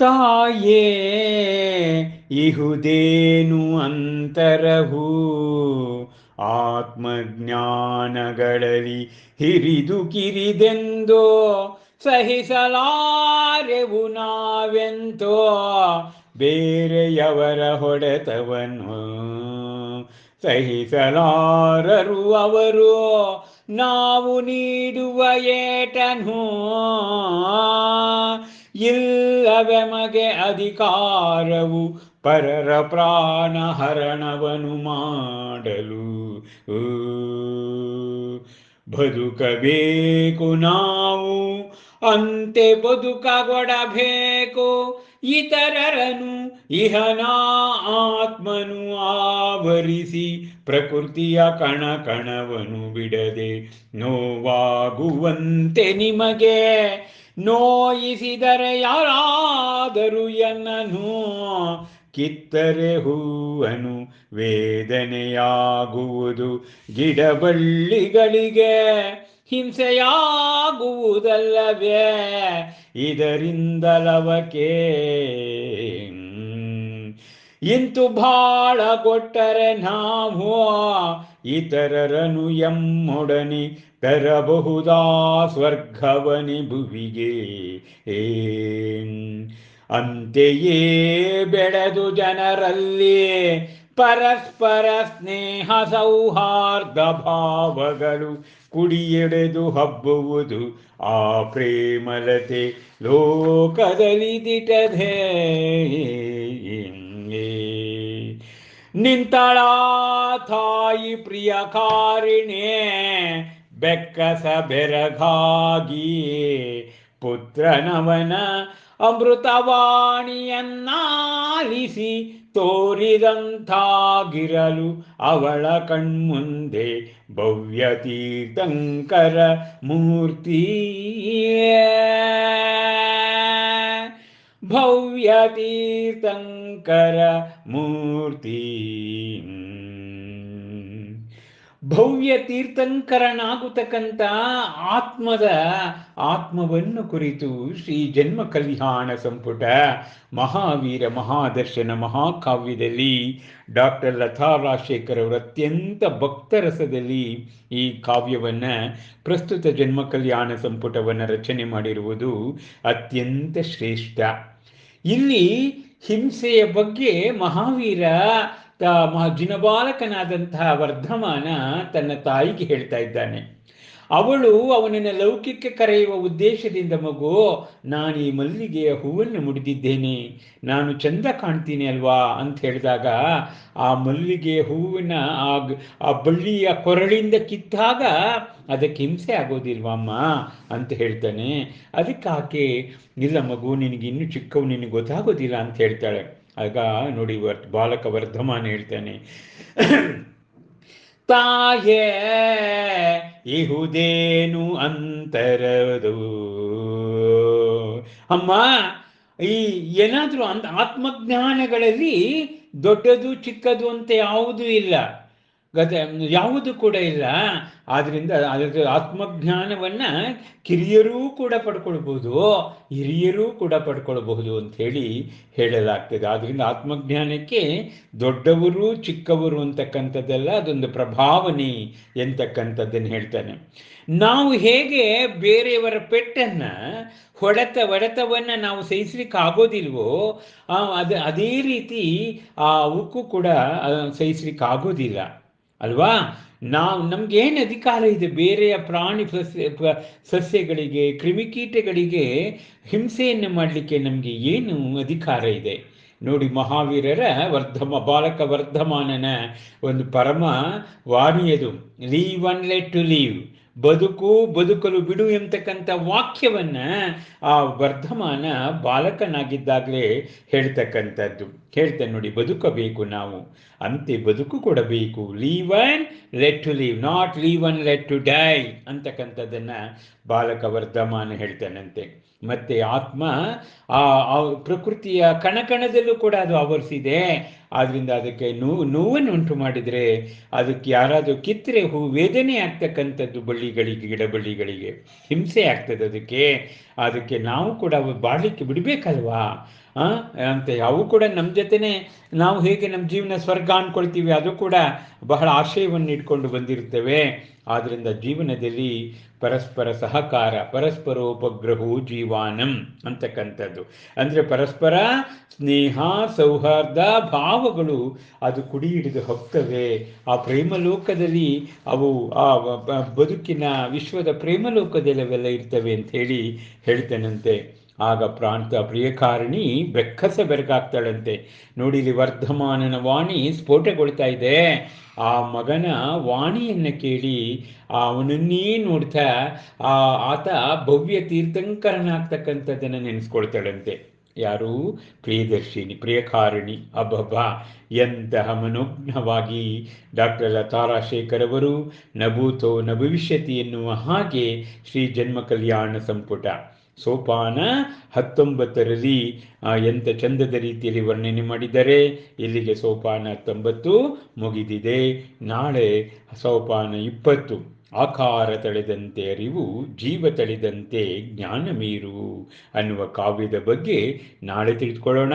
ತಾಯೇ, ಇಹುದೇನು ಅಂತರಹು? ಆತ್ಮಜ್ಞಾನಗಳಲ್ಲಿ ಹಿರಿದು ಕಿರಿದೆಂದೋ, ಸಹಿಸಲಾರೆವು ನಾವೆಂತೋ? ಬೇರೆಯವರ ಹೊಡೆತವನ್ನು? ಸಹಿಸಲಾರರು ಅವರು, ನಾವು ನೀಡುವ ಏಟನು? ಇಲ್ಲವೆಮಗೆ ಅಧಿಕಾರವು ಪರರ ಪ್ರಾಣ ಹರಣವನು ಮಾಡಲು. ಬದುಕಬೇಕು ನಾವು, ಅಂತೆ ಬದುಕ ಬದುಕಗೊಡಬೇಕು ಇತರರನು ಇಹನಾ ಆತ್ಮನು ಆವರಿಸಿ ಪ್ರಕೃತಿಯ ಕಣ ಕಣವನು ಬಿಡದೆ ನೋವಾಗುವಂತೆ ನಿಮಗೆ ನೋಯಿಸಿದರೆ ಯಾರಾದರೂ ಎನ್ನನು ಕಿತ್ತರೆ ಹೂವನು ವೇದನೆಯಾಗುವುದು. ಗಿಡಬಳ್ಳಿಗಳಿಗೆ ಹಿಂಸೆಯಾಗುವುದಲ್ಲವೇ? ಇದರಿಂದಲವಕೆ ಇಂತು ಬಾಳ ಕೊಟ್ಟರೆ ನಾವು ಇತರರನು ಎಮ್ಮೊಡನೆ ತರಬಹುದಾ ಸ್ವರ್ಗವನಿ ಭುವಿಗೆ? ಅಂತೆಯೇ ಬೆಳೆದು ಜನರಲ್ಲಿ ಪರಸ್ಪರ ಸ್ನೇಹ ಸೌಹಾರ್ದ ಭಾವಗಳು ಕುಡಿಯೆಡೆದು ಹಬ್ಬುವುದು ಆ ಪ್ರೇಮಲತೆ ಲೋಕದಲ್ಲಿ ದಿಟದೆ. ನಿಂತಳ ತಾಯಿ ಪ್ರಿಯ ಕಾರಿಣೆ ಬೆಕ್ಕಸ ಬೆರಗಾಗಿ ಪುತ್ರನವನ ಅಮೃತವಾಣಿಯನ್ನಾಲಿಸಿ ತೋರಿದಂಥಾಗಿರಲು ಅವಳ ಕಣ್ಮುಂದೆ ಭವ್ಯ ತೀರ್ಥಂಕರ ಮೂರ್ತಿ ತೀರ್ಥಂಕರ ಮೂರ್ತಿ. ಭವ್ಯ ತೀರ್ಥಂಕರನಾಗುತಕ್ಕಂಥ ಆತ್ಮದ ಆತ್ಮವನ್ನು ಕುರಿತು ಶ್ರೀ ಜನ್ಮ ಕಲ್ಯಾಣ ಸಂಪುಟ ಮಹಾವೀರ ಮಹಾದರ್ಶನ ಮಹಾಕಾವ್ಯದಲ್ಲಿ ಡಾಕ್ಟರ್ ಲತಾ ರಾಜಶೇಖರ್ ಅವರು ಅತ್ಯಂತ ಭಕ್ತರಸದಲ್ಲಿ ಈ ಕಾವ್ಯವನ್ನು ಪ್ರಸ್ತುತ ಜನ್ಮ ಕಲ್ಯಾಣ ಸಂಪುಟವನ್ನು ರಚನೆ ಮಾಡಿರುವುದು ಅತ್ಯಂತ ಶ್ರೇಷ್ಠ. ಇಲ್ಲಿ ಹಿಂಸೆಯ ಬಗ್ಗೆ ಮಹಾವೀರ ಮಹಾ ಜಿನಬಾಲಕನಾದಂತಹ ವರ್ಧಮಾನ ತನ್ನ ತಾಯಿಗೆ ಹೇಳ್ತಾ ಇದ್ದಾನೆ. ಅವಳು ಅವನನ್ನು ಲೌಕಿಕ ಕರೆಯುವ ಉದ್ದೇಶದಿಂದ, ಮಗು, ನಾನು ಈ ಮಲ್ಲಿಗೆಯ ಹೂವನ್ನು ಮುಡಿದಿದ್ದೇನೆ. ನಾನು ಚಂದ ಕಾಣ್ತೀನಿ ಅಲ್ವಾ? ಅಂತ ಹೇಳಿದಾಗ, ಆ ಮಲ್ಲಿಗೆಯ ಹೂವಿನ ಆ ಆ ಬಳ್ಳಿಯ ಕೊರಳಿಂದ ಕಿತ್ತಾಗ ಅದಕ್ಕೆ ಹಿಂಸೆ ಆಗೋದಿಲ್ವಮ್ಮ ಅಂತ ಹೇಳ್ತಾನೆ. ಅದಕ್ಕೆ ಆಕೆ, ಇಲ್ಲ ಮಗು, ನಿನಗೆ ಇನ್ನೂ ಚಿಕ್ಕವು ನಿನಗೆ ಗೊತ್ತಾಗೋದಿಲ್ಲ ಅಂತ ಹೇಳ್ತಾಳೆ. ಆಗ ನೋಡಿ ವರ್, ಬಾಲಕ ವರ್ಧಮಾನ ಹೇಳ್ತಾನೆ. ತಾಯೇ ಇಹುದೇನು ಅಂತರದು. ಅಮ್ಮ ಈ ಏನಾದರೂ ಅಂತ ಆತ್ಮಜ್ಞಾನಗಳಲ್ಲಿ ದೊಡ್ಡದು ಚಿಕ್ಕದು ಅಂತ ಯಾವುದೂ ಇಲ್ಲ. ಗತ ಯಾವುದು ಕೂಡ ಇಲ್ಲ. ಆದ್ರಿಂದ ಅದರ ಆತ್ಮಜ್ಞಾನವನ್ನ ಕಿರಿಯರೂ ಕೂಡ ಪಡ್ಕೊಳ್ಬಹುದು ಹಿರಿಯರೂ ಕೂಡ ಪಡ್ಕೊಳ್ಬಹುದು ಅಂತ ಹೇಳಿ ಹೇಳಲಾಗ್ತದೆ. ಆದ್ರಿಂದ ಆತ್ಮಜ್ಞಾನಕ್ಕೆ ದೊಡ್ಡವರು, ಚಿಕ್ಕವರು ಅಂತಕ್ಕಂಥದ್ದೆಲ್ಲ, ಅದೊಂದು ಪ್ರಭಾವನೆ ಎಂತಕ್ಕಂಥದ್ದನ್ನು ಹೇಳ್ತಾನೆ. ನಾವು ಹೇಗೆ ಬೇರೆಯವರ ಪೆಟ್ಟನ್ನ ಹೊಡೆತ ಹೊಡೆತವನ್ನು ನಾವು ಸಹಿಸ್ಲಿಕ್ಕೆ ಆಗೋದಿಲ್ವೋ ಅದು, ಅದೇ ರೀತಿ ಆ ಉಕ್ಕು ಕೂಡ ಸಹಿಸ್ಲಿಕ್ಕೆ ಆಗೋದಿಲ್ಲ. ಅಲ್ವಾ? ನಾವು ನಮ್ಗೆ ಏನು ಅಧಿಕಾರ ಇದೆ? ಬೇರೆಯ ಪ್ರಾಣಿ ಸಸ್ಯ ಸಸ್ಯಗಳಿಗೆ, ಕ್ರಿಮಿಕೀಟಗಳಿಗೆ ಹಿಂಸೆಯನ್ನು ಮಾಡಲಿಕ್ಕೆ ನಮಗೆ ಏನು ಅಧಿಕಾರ ಇದೆ? ನೋಡಿ, ಮಹಾವೀರರ ವರ್ಧಮ, ಬಾಲಕ ವರ್ಧಮಾನನ ಒಂದು ಪರಮ ವಾಣಿಯದು. Live and let to live ಬದುಕು, ಬದುಕಲು ಬಿಡು ಎಂತಕ್ಕಂಥ ವಾಕ್ಯವನ್ನ ಆ ವರ್ಧಮಾನ ಬಾಲಕನಾಗಿದ್ದಾಗಲೇ ಹೇಳ್ತಕ್ಕಂಥದ್ದು. ಹೇಳ್ತೇನೆ ನೋಡಿ, ಬದುಕಬೇಕು ನಾವು. ಅಂತೆ ಬದುಕು ಕೊಡಬೇಕು. Live and let to live not live and let to die ಅಂತಕ್ಕಂಥದ್ದನ್ನ ಬಾಲಕ ವರ್ಧಮಾನ ಹೇಳ್ತಾನಂತೆ. ಮತ್ತೆ ಆತ್ಮ, ಆ ಪ್ರಕೃತಿಯ ಕಣಕಣದಲ್ಲೂ ಕೂಡ ಅದು ಆವರಿಸಿದೆ. ಆದ್ರಿಂದ ಅದಕ್ಕೆ ನೋವು ನೋವನ್ನು ಉಂಟು ಮಾಡಿದರೆ ಅದಕ್ಕೆ ಯಾರಾದರೂ ಕಿತ್ತರೆ ಹೂ ವೇದನೆ ಆಗ್ತಕ್ಕಂಥದ್ದು ಬಳ್ಳಿಗಳಿಗೆ ಗಿಡ ಬಳ್ಳಿಗಳಿಗೆ ಹಿಂಸೆ ಆಗ್ತದೆ ಅದಕ್ಕೆ. ಅದಕ್ಕೆ ನಾವು ಕೂಡ ಬಾಳಿಕೆ ಬಿಡಬೇಕಲ್ವಾ? ಅಂತ ಅವು ಕೂಡ ನಮ್ಮ ಜೊತೆನೆ ನಾವು ಹೇಗೆ ನಮ್ಮ ಜೀವನ ಸ್ವರ್ಗ ಅಂದ್ಕೊಳ್ತೀವಿ, ಅದು ಕೂಡ ಬಹಳ ಆಶಯವನ್ನು ಇಟ್ಕೊಂಡು ಬಂದಿರ್ತೇವೆ ಆದ್ದರಿಂದ ಜೀವನದಲ್ಲಿ ಪರಸ್ಪರ ಸಹಕಾರ ಪರಸ್ಪರೋಪಗ್ರಹವು ಜೀವಾನಂ ಅಂತಕ್ಕಂಥದ್ದು. ಅಂದರೆ ಪರಸ್ಪರ ಸ್ನೇಹ, ಸೌಹಾರ್ದ, ಭಾವಗಳು ಅದು ಕುಡಿ ಹಿಡಿದು ಹೋಗ್ತವೆ. ಆ ಪ್ರೇಮಲೋಕದಲ್ಲಿ ಅವು, ಆ ಬದುಕಿನ ವಿಶ್ವದ ಪ್ರೇಮಲೋಕದಲ್ಲಿ ಅವೆಲ್ಲ ಇರ್ತವೆ ಅಂತ ಹೇಳಿ ಹೇಳ್ತೇನಂತೆ. ಆಗ ಪ್ರಾಂತ ಪ್ರಿಯಕಾರಿಣಿ ಬೆಕ್ಕಸ ಬೆರಗಾಗ್ತಾಳಂತೆ. ನೋಡಿಲಿ ವರ್ಧಮಾನನ ವಾಣಿ ಸ್ಫೋಟಗೊಳ್ತಾ ಇದೆ. ಆ ಮಗನ ವಾಣಿಯನ್ನು ಕೇಳಿ ಅವನನ್ನೇ ನೋಡ್ತಾ, ಆ ಆತ ಭವ್ಯ ತೀರ್ಥಂಕರನಾಗ್ತಕ್ಕಂಥದ್ದನ್ನು ನೆನೆಸ್ಕೊಳ್ತಾಳಂತೆ. ಯಾರು? ಪ್ರಿಯದರ್ಶಿನಿ, ಪ್ರಿಯಕಾರಿಣಿ ಅಬಬ ಎಂತಹ ಮನೋಜ್ಞವಾಗಿ ಡಾಕ್ಟರ್ ಲತಾರಾಶೇಖರ್ ಅವರು ನಭೂತೋ ನಭವಿಷ್ಯತಿ ಭವಿಷ್ಯತಿ ಎನ್ನುವ ಹಾಗೆ ಶ್ರೀ ಜನ್ಮ ಕಲ್ಯಾಣ ಸಂಪುಟ. ಸೋಪಾನ ಹತ್ತೊಂಬತ್ತರಲ್ಲಿ ಎಂಥ ಚಂದದ ರೀತಿಯಲ್ಲಿ ವರ್ಣನೆ ಮಾಡಿದ್ದಾರೆ ಇಲ್ಲಿಗೆ ಸೋಪಾನ ಹತ್ತೊಂಬತ್ತು ಮುಗಿದಿದೆ. ನಾಳೆ ಸೋಪಾನ ಇಪ್ಪತ್ತು. ಆಕಾರ ತಳೆದಂತೆ ಅರಿವು, ಜೀವ ತಳೆದಂತೆ ಜ್ಞಾನ ಮೀರು ಅನ್ನುವ ಕಾವ್ಯದ ಬಗ್ಗೆ ನಾಳೆ ತಿಳಿದುಕೊಳ್ಳೋಣ.